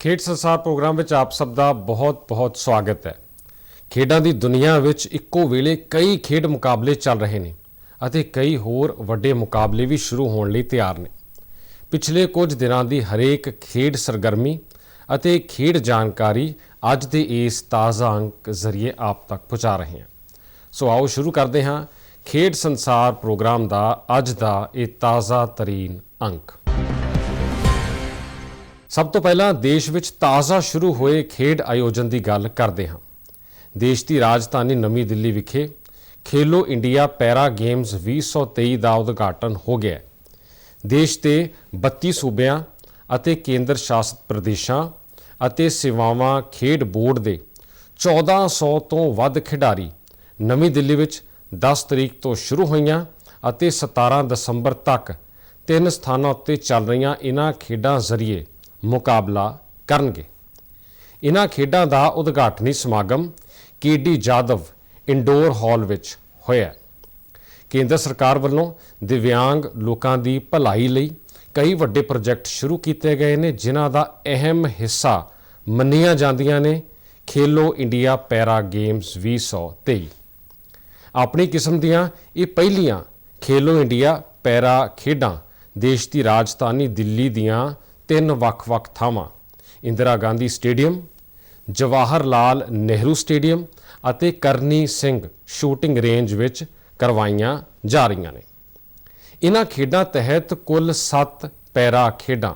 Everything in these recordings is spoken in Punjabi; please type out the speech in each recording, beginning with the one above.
ਖੇਡ ਸੰਸਾਰ ਪ੍ਰੋਗਰਾਮ ਵਿੱਚ ਆਪ ਸਭ ਦਾ ਬਹੁਤ-ਬਹੁਤ ਸਵਾਗਤ ਹੈ। ਖੇਡਾਂ ਦੀ ਦੁਨੀਆ ਵਿੱਚ ਇੱਕੋ ਵੇਲੇ ਕਈ ਖੇਡ ਮੁਕਾਬਲੇ ਚੱਲ ਰਹੇ ਨੇ ਅਤੇ ਕਈ ਹੋਰ ਵੱਡੇ ਮੁਕਾਬਲੇ ਵੀ ਸ਼ੁਰੂ ਹੋਣ ਲਈ ਤਿਆਰ ਨੇ। ਪਿਛਲੇ ਕੁਝ ਦਿਨਾਂ ਦੀ ਹਰੇਕ ਖੇਡ ਸਰਗਰਮੀ ਅਤੇ ਖੇਡ ਜਾਣਕਾਰੀ ਅੱਜ ਦੇ ਇਸ ਤਾਜ਼ਾ ਅੰਕ ਜ਼ਰੀਏ ਆਪ ਤੱਕ ਪਹੁੰਚਾ ਰਹੇ ਹਾਂ। ਸੋ ਆਓ ਸ਼ੁਰੂ ਕਰਦੇ ਹਾਂ। ਖੇਡ ਸੰਸਾਰ ਪ੍ਰੋਗਰਾਮ ਦਾ ਅੱਜ ਦਾ ਇਹ ਤਾਜ਼ਾ ਤਰੀਨ ਅੰਕ। ਸਭ ਤੋਂ ਪਹਿਲਾਂ ਦੇਸ਼ ਵਿੱਚ ਤਾਜ਼ਾ ਸ਼ੁਰੂ ਹੋਏ ਖੇਡ ਆਯੋਜਨ ਦੀ ਗੱਲ ਕਰਦੇ ਹਾਂ। ਦੇਸ਼ ਦੀ ਰਾਜਧਾਨੀ ਨਵੀਂ ਦਿੱਲੀ ਵਿਖੇ ਖੇਲੋ ਇੰਡੀਆ ਪੈਰਾ ਗੇਮਸ 2023 ਦਾ ਉਦਘਾਟਨ ਹੋ ਗਿਆ ਦੇਸ਼ ਦੇ 32 ਸੂਬਿਆਂ ਅਤੇ ਕੇਂਦਰ ਸ਼ਾਸਿਤ ਪ੍ਰਦੇਸ਼ਾਂ ਅਤੇ ਸੇਵਾਵਾਂ ਖੇਡ ਬੋਰਡ ਦੇ 1400 ਤੋਂ ਵੱਧ ਖਿਡਾਰੀ ਨਵੀਂ ਦਿੱਲੀ ਵਿੱਚ 10 ਤਰੀਕ ਤੋਂ ਸ਼ੁਰੂ ਹੋਈਆਂ ਅਤੇ 17 ਦਸੰਬਰ ਤੱਕ ਤਿੰਨ ਸਥਾਨਾਂ ਉੱਤੇ ਚੱਲ ਰਹੀਆਂ ਇਹਨਾਂ ਖੇਡਾਂ ਜ਼ਰੀਏ ਮੁਕਾਬਲਾ ਕਰਨਗੇ। ਇਹਨਾਂ ਖੇਡਾਂ ਦਾ ਉਦਘਾਟਨੀ ਸਮਾਗਮ ਕੇਡੀ ਜਾਦਵ ਇੰਡੋਰ ਹਾਲ ਵਿੱਚ ਹੋਇਆ ਕੇਂਦਰ ਸਰਕਾਰ ਵੱਲੋਂ ਦਿਵਿਆਂਗ ਲੋਕਾਂ ਦੀ ਭਲਾਈ ਲਈ ਕਈ ਵੱਡੇ ਪ੍ਰੋਜੈਕਟ ਸ਼ੁਰੂ ਕੀਤੇ ਗਏ ਨੇ, ਜਿਨ੍ਹਾਂ ਦਾ ਅਹਿਮ ਹਿੱਸਾ ਮੰਨੀਆਂ ਜਾਂਦੀਆਂ ਨੇ ਖੇਲੋ ਇੰਡੀਆ ਪੈਰਾ ਗੇਮਸ 2023 ਆਪਣੀ ਕਿਸਮ ਦੀਆਂ ਇਹ ਪਹਿਲੀਆਂ ਖੇਲੋ ਇੰਡੀਆ ਪੈਰਾ ਖੇਡਾਂ ਦੇਸ਼ ਦੀ ਰਾਜਧਾਨੀ ਦਿੱਲੀ ਦੀਆਂ ਤਿੰਨ ਵੱਖ-ਵੱਖ ਥਾਵਾਂ, ਇੰਦਰਾ ਗਾਂਧੀ ਸਟੇਡੀਅਮ ਜਵਾਹਰ ਲਾਲ ਨਹਿਰੂ ਸਟੇਡੀਅਮ ਅਤੇ ਕਰਨੀ ਸਿੰਘ ਸ਼ੂਟਿੰਗ ਰੇਂਜ ਵਿੱਚ ਕਰਵਾਈਆਂ ਜਾ ਰਹੀਆਂ ਨੇ। ਇਹਨਾਂ ਖੇਡਾਂ ਤਹਿਤ ਕੁੱਲ 7 ਪੈਰਾ ਖੇਡਾਂ,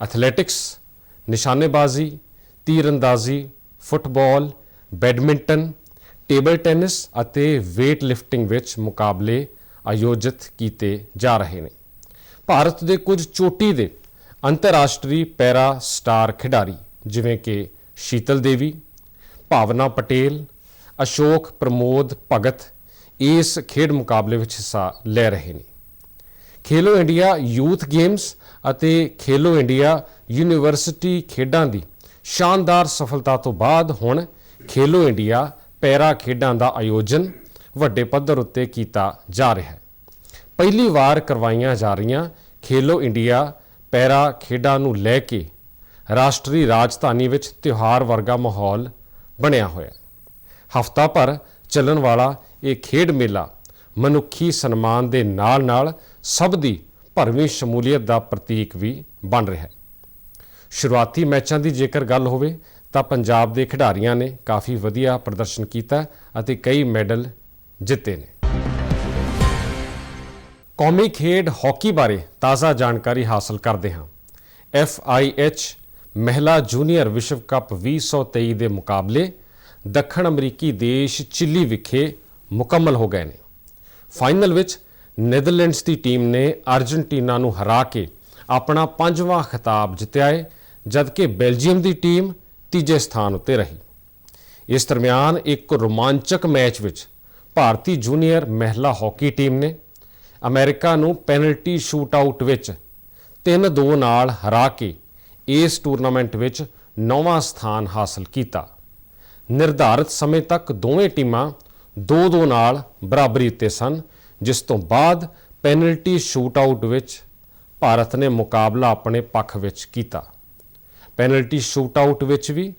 ਐਥਲੈਟਿਕਸ, ਨਿਸ਼ਾਨੇਬਾਜ਼ੀ, ਤੀਰਅੰਦਾਜ਼ੀ, ਫੁੱਟਬਾਲ, ਬੈਡਮਿੰਟਨ, ਟੇਬਲ ਟੈਨਿਸ ਅਤੇ weight ਲਿਫਟਿੰਗ ਵਿੱਚ ਮੁਕਾਬਲੇ ਆਯੋਜਿਤ ਕੀਤੇ ਜਾ ਰਹੇ ਨੇ। ਭਾਰਤ ਦੇ ਕੁਝ ਚੋਟੀ ਦੇ ਅੰਤਰਰਾਸ਼ਟਰੀ ਪੈਰਾ ਸਟਾਰ ਖਿਡਾਰੀ, ਜਿਵੇਂ ਕਿ ਸ਼ੀਤਲ ਦੇਵੀ, ਭਾਵਨਾ ਪਟੇਲ, ਅਸ਼ੋਕ ਪ੍ਰਮੋਦ ਭਗਤ ਇਸ ਖੇਡ ਮੁਕਾਬਲੇ ਵਿੱਚ ਹਿੱਸਾ ਲੈ ਰਹੇ ਨੇ। ਖੇਲੋ ਇੰਡੀਆ ਯੂਥ ਗੇਮਸ ਅਤੇ ਖੇਲੋ ਇੰਡੀਆ ਯੂਨੀਵਰਸਿਟੀ ਖੇਡਾਂ ਦੀ ਸ਼ਾਨਦਾਰ ਸਫਲਤਾ ਤੋਂ ਬਾਅਦ ਹੁਣ ਖੇਲੋ ਇੰਡੀਆ ਪੈਰਾ ਖੇਡਾਂ ਦਾ ਆਯੋਜਨ ਵੱਡੇ ਪੱਧਰ ਉੱਤੇ ਕੀਤਾ ਜਾ ਰਿਹਾ ਹੈ। ਪਹਿਲੀ ਵਾਰ ਕਰਵਾਈਆਂ ਜਾ ਰਹੀਆਂ ਖੇਲੋ ਇੰਡੀਆ ਪੈਰਾ ਖੇਡਾਂ ਨੂੰ ਲੈ ਕੇ ਰਾਸ਼ਟਰੀ ਰਾਜਧਾਨੀ ਵਿੱਚ ਤਿਉਹਾਰ ਵਰਗਾ ਮਾਹੌਲ ਬਣਿਆ ਹੋਇਆ। ਹਫਤਾ ਭਰ ਚੱਲਣ ਵਾਲਾ ਇਹ ਖੇਡ ਮੇਲਾ ਮਨੁੱਖੀ ਸਨਮਾਨ ਦੇ ਨਾਲ-ਨਾਲ ਸਭ ਦੀ ਭਰਵੀਂ ਸ਼ਮੂਲੀਅਤ ਦਾ ਪ੍ਰਤੀਕ ਵੀ ਬਣ ਰਿਹਾ ਹੈ। ਸ਼ੁਰੂਆਤੀ ਮੈਚਾਂ ਦੀ ਜੇਕਰ ਗੱਲ ਹੋਵੇ ਤਾਂ ਪੰਜਾਬ ਦੇ ਖਿਡਾਰੀਆਂ ਨੇ ਕਾਫੀ ਵਧੀਆ ਪ੍ਰਦਰਸ਼ਨ ਕੀਤਾ ਅਤੇ ਕਈ ਮੈਡਲ ਜਿੱਤੇ ਨੇ। ਕੌਮੀ ਖੇਡ ਹਾਕੀ ਬਾਰੇ ਤਾਜ਼ਾ ਜਾਣਕਾਰੀ ਹਾਸਲ ਕਰਦੇ ਹਾਂ। FIH ਮਹਿਲਾ ਜੂਨੀਅਰ ਵਿਸ਼ਵ ਕੱਪ 2023 ਦੇ ਮੁਕਾਬਲੇ ਦੱਖਣ ਅਮਰੀਕੀ ਦੇਸ਼ ਚਿਲੀ ਵਿਖੇ ਮੁਕੰਮਲ ਹੋ ਗਏ ਨੇ। ਫਾਈਨਲ ਵਿੱਚ ਨੈਦਰਲੈਂਡਸ ਦੀ ਟੀਮ ਨੇ ਅਰਜنٹੀਨਾ ਨੂੰ ਹਰਾ ਕੇ ਆਪਣਾ ਪੰਜਵਾਂ ਖਿਤਾਬ ਜਿੱਤਿਆ ਹੈ, ਜਦਕਿ ਬੈਲਜੀਅਮ ਦੀ ਟੀਮ ਤੀਜੇ ਸਥਾਨ ਉੱਤੇ ਰਹੀ। ਇਸ ਦਰਮਿਆਨ ਇੱਕ ਰੋਮਾਂਚਕ ਮੈਚ ਵਿੱਚ ਭਾਰਤੀ ਜੂਨੀਅਰ ਮਹਿਲਾ ਹਾਕੀ ਟੀਮ ਨੇ ਅਮਰੀਕਾ ਨੂੰ ਪੈਨਲਟੀ ਸ਼ੂਟਆਊਟ ਵਿੱਚ 3-2 ਨਾਲ ਹਰਾ ਕੇ ਇਸ ਟੂਰਨਾਮੈਂਟ ਵਿੱਚ ਨੌਵਾਂ ਸਥਾਨ ਹਾਸਲ ਕੀਤਾ। ਨਿਰਧਾਰਿਤ ਸਮੇਂ ਤੱਕ ਦੋਵੇਂ ਟੀਮਾਂ 2-2 ਨਾਲ ਬਰਾਬਰੀ ਉੱਤੇ ਸਨ, ਜਿਸ ਤੋਂ ਬਾਅਦ ਪੈਨਲਟੀ ਸ਼ੂਟਆਊਟ ਵਿੱਚ ਭਾਰਤ ਨੇ ਮੁਕਾਬਲਾ ਆਪਣੇ ਪੱਖ ਵਿੱਚ ਕੀਤਾ। ਪੈਨਲਟੀ ਸ਼ੂਟਆਊਟ ਵਿੱਚ ਵੀ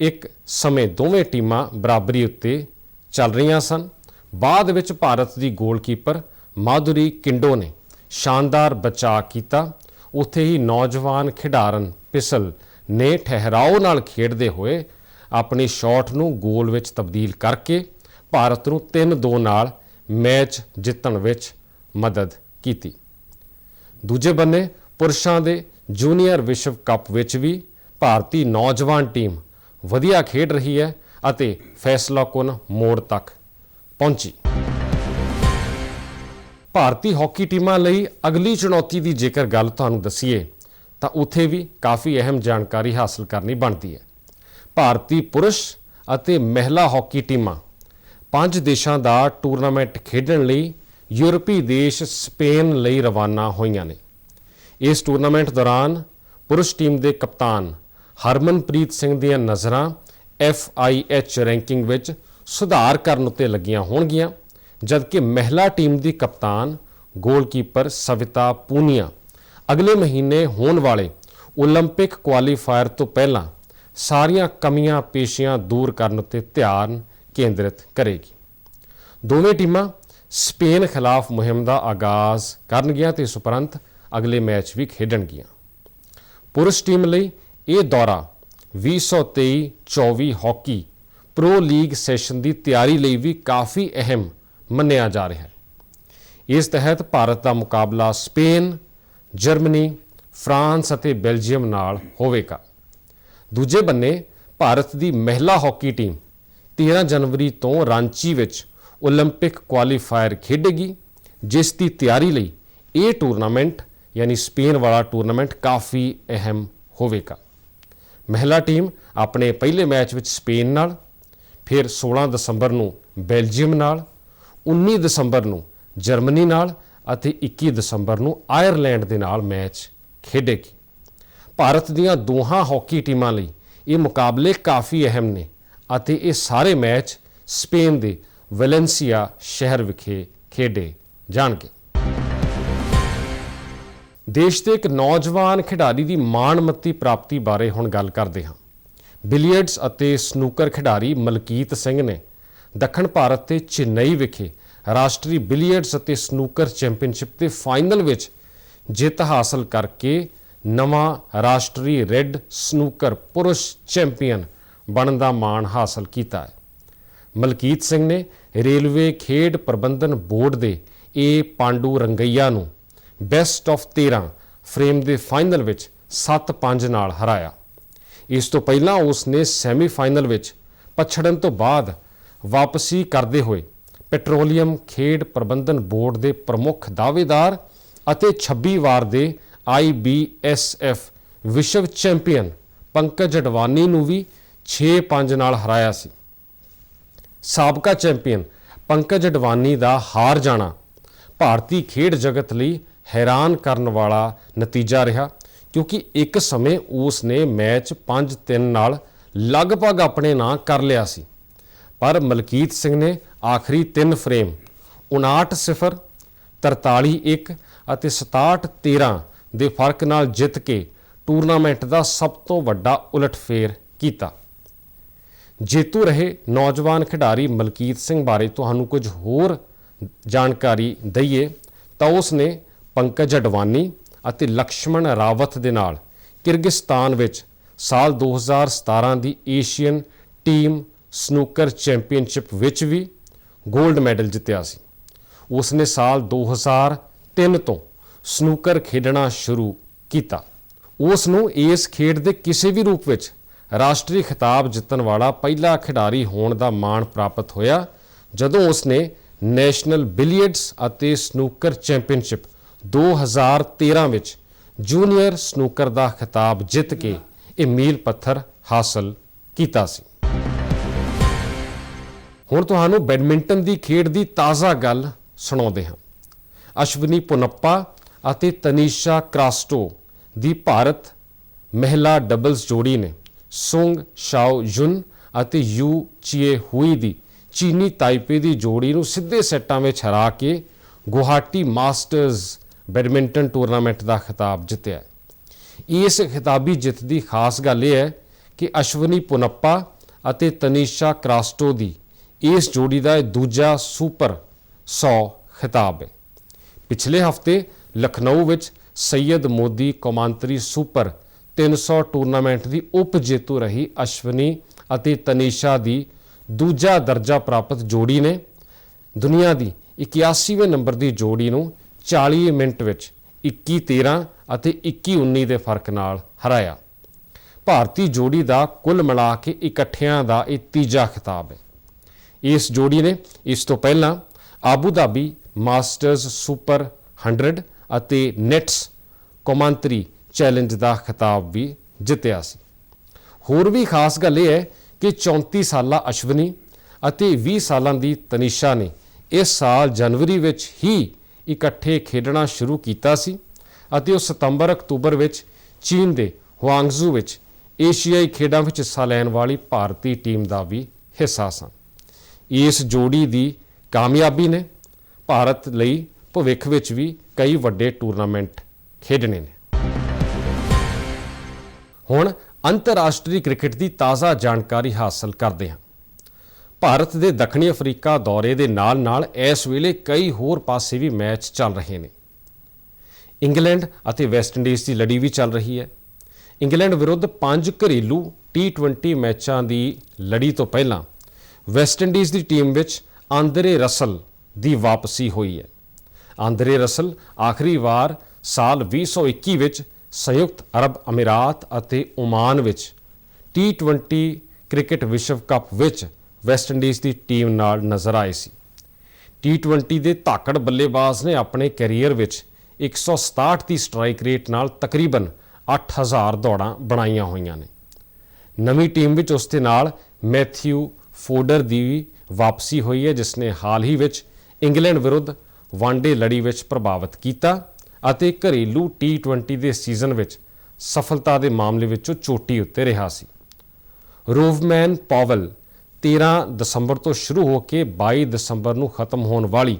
ਇੱਕ ਸਮੇਂ ਦੋਵੇਂ ਟੀਮਾਂ ਬਰਾਬਰੀ ਉੱਤੇ ਚੱਲ ਰਹੀਆਂ ਸਨ। ਬਾਅਦ ਵਿੱਚ ਭਾਰਤ ਦੀ ਗੋਲਕੀਪਰ ਮਾਧੁਰੀ ਕਿੰਡੋ ਨੇ ਸ਼ਾਨਦਾਰ ਬਚਾਅ ਕੀਤਾ। ਉੱਥੇ ਹੀ ਨੌਜਵਾਨ ਖਿਡਾਰਨ ਪਿਸਲ ਨੇ ਠਹਿਰਾਓ ਨਾਲ ਖੇਡਦੇ ਹੋਏ ਆਪਣੀ ਸ਼ਾਟ ਨੂੰ ਗੋਲ ਵਿੱਚ ਤਬਦੀਲ ਕਰਕੇ ਭਾਰਤ ਨੂੰ 3-2 ਨਾਲ ਮੈਚ ਜਿੱਤਣ ਵਿੱਚ ਮਦਦ ਕੀਤੀ। ਦੂਜੇ ਬੰਨੇ ਪੁਰਸ਼ਾਂ ਦੇ ਜੂਨੀਅਰ ਵਿਸ਼ਵ ਕੱਪ ਵਿੱਚ ਵੀ ਭਾਰਤੀ ਨੌਜਵਾਨ ਟੀਮ ਵਧੀਆ ਖੇਡ ਰਹੀ ਹੈ ਅਤੇ ਫੈਸਲਾਕੁਨ ਮੋੜ ਤੱਕ ਪਹੁੰਚੀ। ਭਾਰਤੀ ਹਾਕੀ ਟੀਮਾਂ ਲਈ ਅਗਲੀ ਚੁਣੌਤੀ ਦੀ ਜੇਕਰ ਗੱਲ ਤੁਹਾਨੂੰ ਦਸੀਏ, ਤਾਂ ਉੱਥੇ ਵੀ ਕਾਫੀ ਅਹਿਮ ਜਾਣਕਾਰੀ ਹਾਸਲ ਕਰਨੀ ਬਣਦੀ ਹੈ। ਭਾਰਤੀ ਪੁਰਸ਼ ਅਤੇ ਮਹਿਲਾ ਹਾਕੀ ਟੀਮਾਂ ਪੰਜ ਦੇਸ਼ਾਂ ਦਾ ਟੂਰਨਾਮੈਂਟ ਖੇਡਣ ਲਈ ਯੂਰਪੀ ਦੇਸ਼ ਸਪੇਨ ਲਈ ਰਵਾਨਾ ਹੋਈਆਂ ਨੇ। ਇਸ ਟੂਰਨਾਮੈਂਟ ਦੌਰਾਨ ਪੁਰਸ਼ ਟੀਮ ਦੇ ਕਪਤਾਨ ਹਰਮਨਪ੍ਰੀਤ ਸਿੰਘ ਦੀਆਂ ਨਜ਼ਰਾਂ FIH ਰੈਂਕਿੰਗ ਵਿੱਚ ਸੁਧਾਰ ਕਰਨ ਉੱਤੇ ਲੱਗੀਆਂ ਹੋਣਗੀਆਂ। ਜਦਕਿ ਮਹਿਲਾ ਟੀਮ ਦੀ ਕਪਤਾਨ ਗੋਲਕੀਪਰ ਸਵਿਤਾ ਪੂਨੀਆ ਅਗਲੇ ਮਹੀਨੇ ਹੋਣ ਵਾਲੇ 올림픽 ਕੁਆਲੀਫਾਇਰ ਤੋਂ ਪਹਿਲਾਂ ਸਾਰੀਆਂ ਕਮੀਆਂ ਪੇਸ਼ੀਆਂ ਦੂਰ ਕਰਨ ਉੱਤੇ ਧਿਆਨ ਕੇਂਦਰਿਤ ਕਰੇਗੀ ਦੋਵੇਂ ਟੀਮਾਂ ਸਪੇਨ ਖਿਲਾਫ ਮੁਹਿੰਮ ਦਾ ਆਗਾਜ਼ ਕਰਨਗੀਆਂ ਤੇ ਇਸ ਉਪਰੰਤ ਅਗਲੇ ਮੈਚ ਵੀ ਖੇਡਣਗੀਆਂ ਪੁਰਸ਼ ਟੀਮ ਲਈ ਇਹ ਦੌਰਾ 2023-24 ਹਾਕੀ ਪ੍ਰੋ ਲੀਗ ਸੈਸ਼ਨ ਦੀ ਤਿਆਰੀ ਲਈ ਵੀ ਕਾਫੀ ਅਹਿਮ ਮੰਨਿਆ ਜਾ ਰਿਹਾ ਹੈ ਇਸ ਤਹਿਤ ਭਾਰਤ ਦਾ ਮੁਕਾਬਲਾ ਸਪੇਨ ਜਰਮਨੀ ਫਰਾਂਸ ਅਤੇ ਬੈਲਜੀਅਮ ਨਾਲ ਹੋਵੇਗਾ ਦੂਜੇ ਬੰਨੇ ਭਾਰਤ ਦੀ ਮਹਿਲਾ ਹਾਕੀ ਟੀਮ 13 ਜਨਵਰੀ ਤੋਂ ਰਾਂਚੀ ਵਿੱਚ 올림픽 ਕੁਆਲੀਫਾਇਰ ਖੇਡੇਗੀ ਜਿਸ ਦੀ ਤਿਆਰੀ ਲਈ ਇਹ ਟੂਰਨਾਮੈਂਟ ਯਾਨੀ ਸਪੇਨ ਵਾਲਾ ਟੂਰਨਾਮੈਂਟ ਕਾਫੀ ਅਹਿਮ ਹੋਵੇਗਾ ਮਹਿਲਾ ਟੀਮ ਆਪਣੇ ਪਹਿਲੇ ਮੈਚ ਵਿੱਚ ਸਪੇਨ ਨਾਲ ਫਿਰ 16 ਦਸੰਬਰ ਨੂੰ ਬੈਲਜੀਅਮ ਨਾਲ 19 ਦਸੰਬਰ ਨੂੰ ਜਰਮਨੀ ਨਾਲ ਅਤੇ 21 ਦਸੰਬਰ ਨੂੰ ਆਇਰਲੈਂਡ ਦੇ ਨਾਲ ਮੈਚ ਖੇਡੇਗੀ। ਭਾਰਤ ਦੀਆਂ ਦੋਹਾਂ ਹਾਕੀ ਟੀਮਾਂ ਲਈ ਇਹ ਮੁਕਾਬਲੇ ਕਾਫੀ ਅਹਿਮ ਨੇ ਅਤੇ ਇਹ ਸਾਰੇ ਮੈਚ ਸਪੇਨ ਦੇ ਵੈਲੈਂਸੀਆ ਸ਼ਹਿਰ ਵਿਖੇ ਖੇਡੇ ਜਾਣਗੇ। ਦੇਸ਼ ਦੇ ਇੱਕ ਨੌਜਵਾਨ ਖਿਡਾਰੀ ਦੀ ਮਾਣਮੱਤੀ ਪ੍ਰਾਪਤੀ ਬਾਰੇ ਹੁਣ ਗੱਲ ਕਰਦੇ ਹਾਂ। ਬਿਲੀਅਰਡਸ ਅਤੇ ਸਨੂਕਰ ਖਿਡਾਰੀ ਮਲਕੀਤ ਸਿੰਘ ਨੇ ਦੱਖਣ ਭਾਰਤ ਦੇ ਚੇਨਈ ਵਿਖੇ ਰਾਸ਼ਟਰੀ ਬਿਲੀਅਰਡਸ ਅਤੇ ਸਨੂਕਰ ਚੈਂਪੀਅਨਸ਼ਿਪ ਦੇ ਫਾਈਨਲ ਵਿੱਚ ਜਿੱਤ ਹਾਸਲ ਕਰਕੇ ਨਵਾਂ ਰਾਸ਼ਟਰੀ ਰੈੱਡ ਸਨੂਕਰ ਪੁਰਸ਼ ਚੈਂਪੀਅਨ ਬਣਨ ਦਾ ਮਾਣ ਹਾਸਲ ਕੀਤਾ ਹੈ। ਮਲਕੀਤ ਸਿੰਘ ਨੇ ਰੇਲਵੇ ਖੇਡ ਪ੍ਰਬੰਧਨ ਬੋਰਡ ਦੇ ਏ ਪਾਂਡੂ ਰੰਗਈਆ ਨੂੰ ਬੈਸਟ ਆਫ 13 ਫਰੇਮ ਦੇ ਫਾਈਨਲ ਵਿੱਚ 7-5 ਨਾਲ ਹਰਾਇਆ। ਇਸ ਤੋਂ ਪਹਿਲਾਂ ਉਸ ਨੇ ਸੈਮੀਫਾਈਨਲ ਵਿੱਚ ਪਛੜਨ ਤੋਂ ਬਾਅਦ ਵਾਪਸੀ ਕਰਦੇ ਹੋਏ ਪੈਟਰੋਲੀਅਮ ਖੇਡ ਪ੍ਰਬੰਧਨ ਬੋਰਡ ਦੇ ਪ੍ਰਮੁੱਖ ਦਾਅਵੇਦਾਰ ਅਤੇ 26 ਵਾਰ ਦੇ IBSF ਵਿਸ਼ਵ ਚੈਂਪੀਅਨ ਪੰਕਜ ਅਡਵਾਨੀ ਨੂੰ ਵੀ 6-5 ਨਾਲ ਹਰਾਇਆ ਸੀ। ਸਾਬਕਾ ਚੈਂਪੀਅਨ ਪੰਕਜ ਅਡਵਾਨੀ ਦਾ ਹਾਰ ਜਾਣਾ ਭਾਰਤੀ ਖੇਡ ਜਗਤ ਲਈ ਹੈਰਾਨ ਕਰਨ ਵਾਲਾ ਨਤੀਜਾ ਰਿਹਾ ਕਿਉਂਕਿ ਇੱਕ ਸਮੇਂ ਉਸ ਨੇ ਮੈਚ 5-3 ਨਾਲ ਲਗਭਗ ਆਪਣੇ ਨਾਂ ਕਰ ਲਿਆ ਸੀ। ਪਰ ਮਲਕੀਤ ਸਿੰਘ ਨੇ ਆਖਰੀ 3 ਫਰੇਮ 59-0 43-1 ਅਤੇ 67-13 ਦੇ ਫ਼ਰਕ ਨਾਲ ਜਿੱਤ ਕੇ ਟੂਰਨਾਮੈਂਟ ਦਾ ਸਭ ਤੋਂ ਵੱਡਾ ਉਲਟਫੇਰ ਕੀਤਾ। ਜੇਤੂ ਰਹੇ ਨੌਜਵਾਨ ਖਿਡਾਰੀ ਮਲਕੀਤ ਸਿੰਘ ਬਾਰੇ ਤੁਹਾਨੂੰ ਕੁਝ ਹੋਰ ਜਾਣਕਾਰੀ ਦਈਏ ਤਾਂ ਉਸ ਨੇ ਪੰਕਜ ਅਡਵਾਨੀ ਅਤੇ ਲਕਸ਼ਮਣ ਰਾਵਤ ਦੇ ਨਾਲ ਕਿਰਗਿਸਤਾਨ ਵਿੱਚ ਸਾਲ 2017 ਦੀ ਏਸ਼ੀਅਨ ਟੀਮ ਸਨੂਕਰ ਚੈਂਪੀਅਨਸ਼ਿਪ ਵਿੱਚ ਵੀ 골ਡ ਮੈਡਲ ਜਿੱਤਿਆ ਸੀ। ਉਸ ਨੇ ਸਾਲ 2003 ਤੋਂ ਸਨੂਕਰ ਖੇਡਣਾ ਸ਼ੁਰੂ ਕੀਤਾ। ਉਸ ਨੂੰ ਇਸ ਖੇਡ ਦੇ ਕਿਸੇ ਵੀ ਰੂਪ ਵਿੱਚ ਰਾਸ਼ਟਰੀ ਖਿਤਾਬ ਜਿੱਤਣ ਵਾਲਾ ਪਹਿਲਾ ਖਿਡਾਰੀ ਹੋਣ ਦਾ ਮਾਣ ਪ੍ਰਾਪਤ ਹੋਇਆ, ਜਦੋਂ ਉਸ ਨੇ ਨੈਸ਼ਨਲ ਬਿਲੀਅਰਡਸ ਅਤੇ ਸਨੂਕਰ ਚੈਂਪੀਅਨਸ਼ਿਪ 2013 ਵਿੱਚ ਜੂਨੀਅਰ ਸਨੂਕਰ ਦਾ ਖਿਤਾਬ ਜਿੱਤ ਕੇ ਇਹ ਮੀਲ ਪੱਥਰ ਹਾਸਲ ਕੀਤਾ ਸੀ। ਹੁਣ ਤੁਹਾਨੂੰ ਬੈਡਮਿੰਟਨ ਦੀ ਖੇਡ ਦੀ ਤਾਜ਼ਾ ਗੱਲ ਸੁਣਾਉਂਦੇ ਹਾਂ। ਅਸ਼ਵਨੀ ਪੁਨੱਪਾ ਅਤੇ ਤਨੀਸ਼ਾ ਕ੍ਰਾਸਟੋ ਦੀ ਭਾਰਤ ਮਹਿਲਾ ਡਬਲਸ ਜੋੜੀ ਨੇ ਸੁੰਗ ਸ਼ਾਓ ਯੁਨ ਅਤੇ ਯੂ ਚੀਏ ਹੁਈ ਦੀ ਚੀਨੀ ਤਾਈਪੇ ਦੀ ਜੋੜੀ ਨੂੰ ਸਿੱਧੇ ਸੈੱਟਾਂ ਵਿੱਚ ਹਰਾ ਕੇ ਗੁਹਾਟੀ ਮਾਸਟਰਜ਼ ਬੈਡਮਿੰਟਨ ਟੂਰਨਾਮੈਂਟ ਦਾ ਖਿਤਾਬ ਜਿੱਤਿਆ ਇਸ ਖਿਤਾਬੀ ਜਿੱਤ ਦੀ ਖਾਸ ਗੱਲ ਇਹ ਹੈ ਕਿ ਅਸ਼ਵਨੀ ਪੁਨੱਪਾ ਅਤੇ ਤਨੀਸ਼ਾ ਕ੍ਰਾਸਟੋ ਦੀ ਇਸ ਜੋੜੀ ਦਾ ਇਹ ਦੂਜਾ ਸੁਪਰ 100 ਖਿਤਾਬ ਹੈ। ਪਿਛਲੇ ਹਫ਼ਤੇ ਲਖਨਊ ਵਿੱਚ ਸੈਯਦ ਮੋਦੀ ਕੌਮਾਂਤਰੀ ਸੁਪਰ 300 ਟੂਰਨਾਮੈਂਟ ਦੀ ਉਪ ਜੇਤੂ ਰਹੀ ਅਸ਼ਵਨੀ ਅਤੇ ਤਨੀਸ਼ਾ ਦੀ ਦੂਜਾ ਦਰਜਾ ਪ੍ਰਾਪਤ ਜੋੜੀ ਨੇ ਦੁਨੀਆ ਦੀ 81ਵੇਂ ਨੰਬਰ ਦੀ ਜੋੜੀ ਨੂੰ 40 ਮਿੰਟ ਵਿੱਚ 21-13 ਅਤੇ 21-19 ਦੇ ਫ਼ਰਕ ਨਾਲ ਹਰਾਇਆ। ਭਾਰਤੀ ਜੋੜੀ ਦਾ ਕੁੱਲ ਮਿਲਾ ਕੇ ਇਕੱਠਿਆਂ ਦਾ ਇਹ ਤੀਜਾ ਖਿਤਾਬ ਹੈ। ਇਸ ਜੋੜੀ ਨੇ ਇਸ ਤੋਂ ਪਹਿਲਾਂ ਆਬੂ ਧਾਬੀ ਮਾਸਟਰਜ਼ ਸੁਪਰ 100 ਅਤੇ ਨੈਟਸ ਕੌਮਾਂਤਰੀ ਚੈਲੰਜ ਦਾ ਖਿਤਾਬ ਵੀ ਜਿੱਤਿਆ ਸੀ। ਹੋਰ ਵੀ ਖਾਸ ਗੱਲ ਇਹ ਹੈ ਕਿ 34 ਸਾਲਾ ਅਸ਼ਵਨੀ ਅਤੇ 20 ਸਾਲਾਂ ਦੀ ਤਨੀਸ਼ਾ ਨੇ ਇਸ ਸਾਲ ਜਨਵਰੀ ਵਿੱਚ ਹੀ ਇਕੱਠੇ ਖੇਡਣਾ ਸ਼ੁਰੂ ਕੀਤਾ ਸੀ ਅਤੇ ਉਹ ਸਤੰਬਰ ਅਕਤੂਬਰ ਵਿੱਚ ਚੀਨ ਦੇ ਹੁਆਂਗਜ਼ੂ ਵਿੱਚ ਏਸ਼ੀਆਈ ਖੇਡਾਂ ਵਿੱਚ ਹਿੱਸਾ ਲੈਣ ਵਾਲੀ ਭਾਰਤੀ ਟੀਮ ਦਾ ਵੀ ਹਿੱਸਾ ਸਨ। ਇਸ ਜੋੜੀ ਦੀ ਕਾਮਯਾਬੀ ਨੇ ਭਾਰਤ ਲਈ ਭਵਿੱਖ ਵਿੱਚ ਵੀ ਕਈ ਵੱਡੇ ਟੂਰਨਾਮੈਂਟ ਖੇਡਣੇ ਨੇ। ਹੁਣ ਅੰਤਰਰਾਸ਼ਟਰੀ ਕ੍ਰਿਕਟ ਦੀ ਤਾਜ਼ਾ ਜਾਣਕਾਰੀ ਹਾਸਲ ਕਰਦੇ ਹਾਂ। ਭਾਰਤ ਦੇ ਦੱਖਣੀ ਅਫਰੀਕਾ ਦੌਰੇ ਦੇ ਨਾਲ-ਨਾਲ ਇਸ ਵੇਲੇ ਕਈ ਹੋਰ ਪਾਸੇ ਵੀ ਮੈਚ ਚੱਲ ਰਹੇ ਨੇ। ਇੰਗਲੈਂਡ ਅਤੇ ਵੈਸਟਇੰਡੀਜ਼ ਦੀ ਲੜੀ ਵੀ ਚੱਲ ਰਹੀ ਹੈ। ਇੰਗਲੈਂਡ ਵਿਰੁੱਧ ਪੰਜ ਘਰੇਲੂ T20 ਮੈਚਾਂ ਦੀ ਲੜੀ ਤੋਂ ਪਹਿਲਾਂ ਵੈਸਟਇੰਡੀਜ਼ ਦੀ ਟੀਮ ਵਿੱਚ ਆਂਦਰੇ ਰਸਲ ਦੀ ਵਾਪਸੀ ਹੋਈ ਹੈ। ਆਂਦਰੇ ਰਸਲ ਆਖਰੀ ਵਾਰ ਸਾਲ 2021 ਵਿੱਚ ਸੰਯੁਕਤ ਅਰਬ ਅਮੀਰਾਤ ਅਤੇ ਓਮਾਨ ਵਿੱਚ T20 ਕ੍ਰਿਕਟ ਵਿਸ਼ਵ ਕੱਪ ਵਿੱਚ ਵੈਸਟਇੰਡੀਜ਼ ਦੀ ਟੀਮ ਨਾਲ ਨਜ਼ਰ ਆਏ ਸੀ। T20 ਦੇ ਧਾਕੜ ਬੱਲੇਬਾਜ਼ ਨੇ ਆਪਣੇ ਕੈਰੀਅਰ ਵਿੱਚ 167 ਦੀ ਸਟ੍ਰਾਈਕ ਰੇਟ ਨਾਲ ਤਕਰੀਬਨ 8000 ਦੌੜਾਂ ਬਣਾਈਆਂ ਹੋਈਆਂ ਨੇ। ਨਵੀਂ ਟੀਮ ਵਿੱਚ ਉਸ ਦੇ ਨਾਲ ਮੈਥਿਊ ਫੋਡਰ ਦੀ ਵਾਪਸੀ ਹੋਈ ਹੈ, ਜਿਸ ਨੇ ਹਾਲ ਹੀ ਵਿੱਚ ਇੰਗਲੈਂਡ ਵਿਰੁੱਧ ਵਨਡੇ ਲੜੀ ਵਿੱਚ ਪ੍ਰਭਾਵਿਤ ਕੀਤਾ ਅਤੇ ਘਰੇਲੂ T20 ਦੇ ਸੀਜ਼ਨ ਵਿੱਚ ਸਫਲਤਾ ਦੇ ਮਾਮਲੇ ਵਿੱਚੋਂ ਚੋਟੀ ਉੱਤੇ ਰਿਹਾ ਸੀ। ਰੋਵਮੈਨ ਪਾਵਲ 13 ਦਸੰਬਰ ਤੋਂ ਸ਼ੁਰੂ ਹੋ ਕੇ 22 ਦਸੰਬਰ ਨੂੰ ਖਤਮ ਹੋਣ ਵਾਲੀ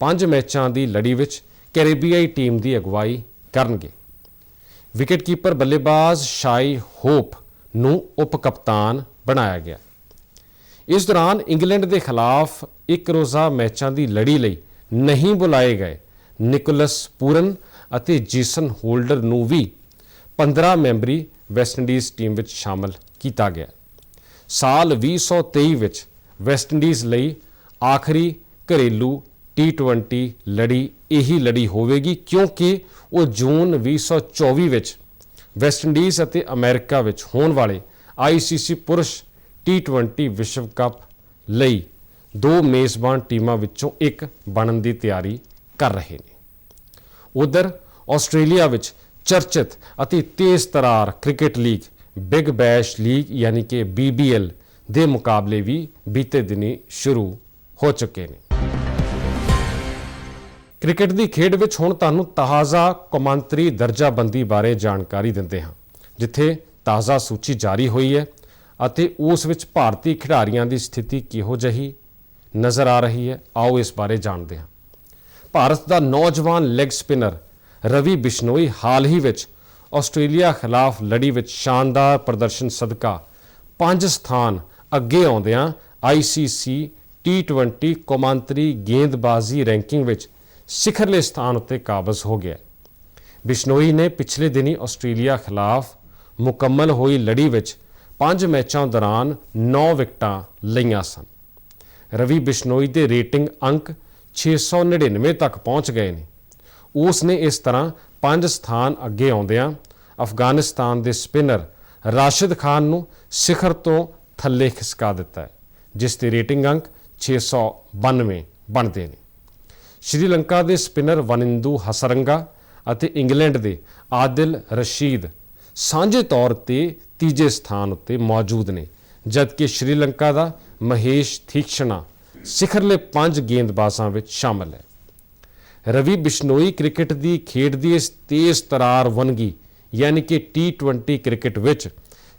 ਪੰਜ ਮੈਚਾਂ ਦੀ ਲੜੀ ਵਿੱਚ ਕੈਰੇਬੀਆਈ ਟੀਮ ਦੀ ਅਗਵਾਈ ਕਰਨਗੇ। ਵਿਕਟਕੀਪਰ ਬੱਲੇਬਾਜ਼ ਸ਼ਾਈ ਹੋਪ ਨੂੰ ਉਪ ਕਪਤਾਨ ਬਣਾਇਆ ਗਿਆ। ਇਸ ਦੌਰਾਨ ਇੰਗਲੈਂਡ ਦੇ ਖਿਲਾਫ ਇੱਕ ਰੋਜ਼ਾ ਮੈਚਾਂ ਦੀ ਲੜੀ ਲਈ ਨਹੀਂ ਬੁਲਾਏ ਗਏ। ਨਿਕੋਲਸ ਪੂਰਨ ਅਤੇ ਜੇਸਨ ਹੋਲਡਰ ਨੂੰ ਵੀ 15 ਮੈਂਬਰੀ ਵੈਸਟਇੰਡੀਜ਼ ਟੀਮ ਵਿੱਚ ਸ਼ਾਮਲ ਕੀਤਾ ਗਿਆ। ਸਾਲ 2023 ਵਿੱਚ ਵੈਸਟਇੰਡੀਜ਼ ਲਈ ਆਖਰੀ ਘਰੇਲੂ T20 ਲੜੀ ਇਹੀ ਲੜੀ ਹੋਵੇਗੀ ਕਿਉਂਕਿ ਉਹ ਜੂਨ 2024 ਵਿੱਚ ਵੈਸਟਇੰਡੀਜ਼ ਅਤੇ ਅਮਰੀਕਾ ਵਿੱਚ ਹੋਣ ਵਾਲੇ ICC ਪੁਰਸ਼ T20 ਵਿਸ਼ਵ ਕੱਪ ਲਈ ਦੋ ਮੇਜ਼ਬਾਨ ਟੀਮਾਂ ਵਿੱਚੋਂ ਇੱਕ ਬਣਨ ਦੀ ਤਿਆਰੀ ਕਰ ਰਹੇ ਨੇ। ਉਧਰ ਆਸਟ੍ਰੇਲੀਆ ਵਿੱਚ ਚਰਚਿਤ ਅਤੇ ਤੇਜ਼ ਤਰਾਰ cricket league big bash league ਯਾਨੀ ਕਿ BBL ਦੇ ਮੁਕਾਬਲੇ ਵੀ ਬੀਤੇ ਦਿਨੀ ਸ਼ੁਰੂ ਹੋ ਚੁੱਕੇ ਨੇ। ਕ੍ਰਿਕਟ ਦੀ ਖੇਡ ਵਿੱਚ ਹੁਣ ਤੁਹਾਨੂੰ ਤਾਜ਼ਾ ਕੌਮਾਂਤਰੀ ਦਰਜਾਬੰਦੀ ਬਾਰੇ ਜਾਣਕਾਰੀ ਦਿੰਦੇ ਹਾਂ, ਜਿੱਥੇ ਤਾਜ਼ਾ ਸੂਚੀ ਜਾਰੀ ਹੋਈ ਹੈ। ਅਤੇ ਉਸ ਵਿੱਚ ਭਾਰਤੀ ਖਿਡਾਰੀਆਂ ਦੀ ਸਥਿਤੀ ਕਿਹੋ ਜਿਹੀ ਨਜ਼ਰ ਆ ਰਹੀ ਹੈ, ਆਓ ਇਸ ਬਾਰੇ ਜਾਣਦੇ ਹਾਂ। ਭਾਰਤ ਦਾ ਨੌਜਵਾਨ ਲੈਗ ਸਪਿਨਰ ਰਵੀ ਬਿਸ਼ਨੋਈ ਹਾਲ ਹੀ ਵਿੱਚ ਆਸਟ੍ਰੇਲੀਆ ਖਿਲਾਫ ਲੜੀ ਵਿੱਚ ਸ਼ਾਨਦਾਰ ਪ੍ਰਦਰਸ਼ਨ ਸਦਕਾ ਪੰਜ ਸਥਾਨ ਅੱਗੇ ਆਉਂਦਿਆਂ ICC T20 ਕੌਮਾਂਤਰੀ ਗੇਂਦਬਾਜ਼ੀ ਰੈਂਕਿੰਗ ਵਿੱਚ ਸਿਖਰਲੇ ਸਥਾਨ ਉੱਤੇ ਕਾਬਜ਼ ਹੋ ਗਿਆ। ਬਿਸ਼ਨੋਈ ਨੇ ਪਿਛਲੇ ਦਿਨੀ ਆਸਟ੍ਰੇਲੀਆ ਖਿਲਾਫ ਮੁਕੰਮਲ ਹੋਈ ਲੜੀ ਵਿੱਚ ਪੰਜ ਮੈਚਾਂ ਦੌਰਾਨ 9 ਵਿਕਟਾਂ ਲਈਆਂ ਸਨ। ਰਵੀ ਬਿਸ਼ਨੋਈ ਦੇ ਰੇਟਿੰਗ ਅੰਕ 699 ਤੱਕ ਪਹੁੰਚ ਗਏ ਨੇ। ਉਸ ਨੇ ਇਸ ਤਰ੍ਹਾਂ ਪੰਜ ਸਥਾਨ ਅੱਗੇ ਆਉਂਦਿਆਂ ਅਫਗਾਨਿਸਤਾਨ ਦੇ ਸਪਿਨਰ ਰਾਸ਼ਿਦ ਖਾਨ ਨੂੰ ਸਿਖਰ ਤੋਂ ਥੱਲੇ ਖਿਸਕਾ ਦਿੱਤਾ ਹੈ, ਜਿਸ ਦੀ ਰੇਟਿੰਗ ਅੰਕ 692 ਬਣਦੇ ਨੇ। ਸ਼੍ਰੀਲੰਕਾ ਦੇ ਸਪਿਨਰ ਵਨਿੰਦੂ ਹਸਰੰਗਾ ਅਤੇ ਇੰਗਲੈਂਡ ਦੇ ਆਦਿਲ ਰਸ਼ੀਦ ਸਾਂਝੇ ਤੌਰ ਤੇ ਤੀਜੇ ਸਥਾਨ ਉੱਤੇ ਮੌਜੂਦ ਨੇ, ਜਦਕਿ ਸ਼੍ਰੀਲੰਕਾ ਦਾ ਮਹੇਸ਼ ਥੀਕਸ਼ਣਾ ਸਿਖਰਲੇ ਪੰਜ ਗੇਂਦਬਾਜ਼ਾਂ ਵਿੱਚ ਸ਼ਾਮਲ ਹੈ। ਰਵੀ ਬਿਸ਼ਨੋਈ ਕ੍ਰਿਕਟ ਦੀ ਖੇਡ ਦੀ ਇਸ ਤੇਜ਼ ਤਰਾਰ ਵਨਗੀ, ਯਾਨੀ ਕਿ T20 ਕ੍ਰਿਕਟ ਵਿੱਚ